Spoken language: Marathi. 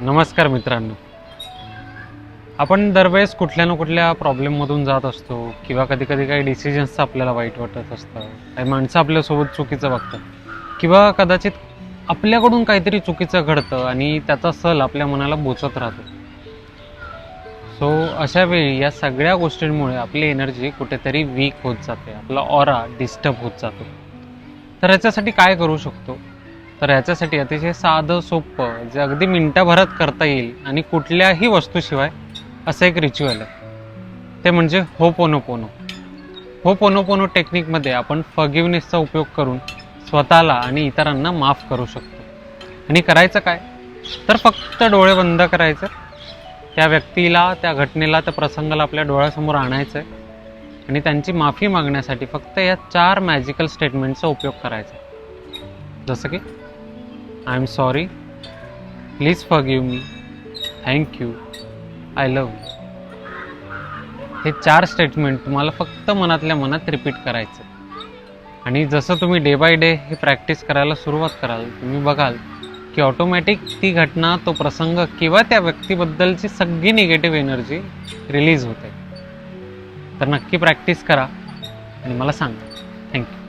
नमस्कार मित्रांनो. आपण दरवेळेस कुठल्या ना कुठल्या प्रॉब्लेममधून जात असतो किंवा कधी कधी काही डिसिजन्सचं आपल्याला वाईट वाटत असतं. काही माणसं आपल्यासोबत चुकीचं वागतात किंवा कदाचित आपल्याकडून काहीतरी चुकीचं घडतं आणि त्याचा सल आपल्या मनाला बोचत राहतो. सो अशा वेळी या सगळ्या गोष्टींमुळे आपली एनर्जी कुठेतरी वीक होत जाते. आपला ऑरा डिस्टर्ब होत जातो. तर याच्यासाठी काय करू शकतो? तर याच्यासाठी अतिशय साधं सोपं जे अगदी मिनटाभरात करता येईल आणि कुठल्याही वस्तूशिवाय असं एक रिच्युअल आहे. ते म्हणजे हो पोनो पोनो हो पोनो पोनो टेक्निकमध्ये आपण फगिवनेसचा उपयोग करून स्वतःला आणि इतरांना माफ करू शकतो. आणि करायचं काय? तर फक्त डोळे बंद करायचं. त्या व्यक्तीला त्या घटनेला त्या प्रसंगाला आपल्या डोळ्यासमोर आणायचं आहे आणि त्यांची माफी मागण्यासाठी फक्त या चार मॅजिकल स्टेटमेंटचा उपयोग करायचा. जसं की I am sorry please forgive me thank you I love you हे चार स्टेटमेंट तुम्हाला फक्त मनातल्या मनात रिपीट करायचं आणि जसं तुम्ही डे बाय डे हे प्रॅक्टिस करायला सुरुवात कराल तुम्ही बघाल की ऑटोमॅटिक ती घटना तो प्रसंग किंवा त्या व्यक्तीबद्दलची सगळी निगेटिव्ह एनर्जी रिलीज होते. तर नक्की प्रॅक्टिस करा आणि मला सांगा. थँक्यू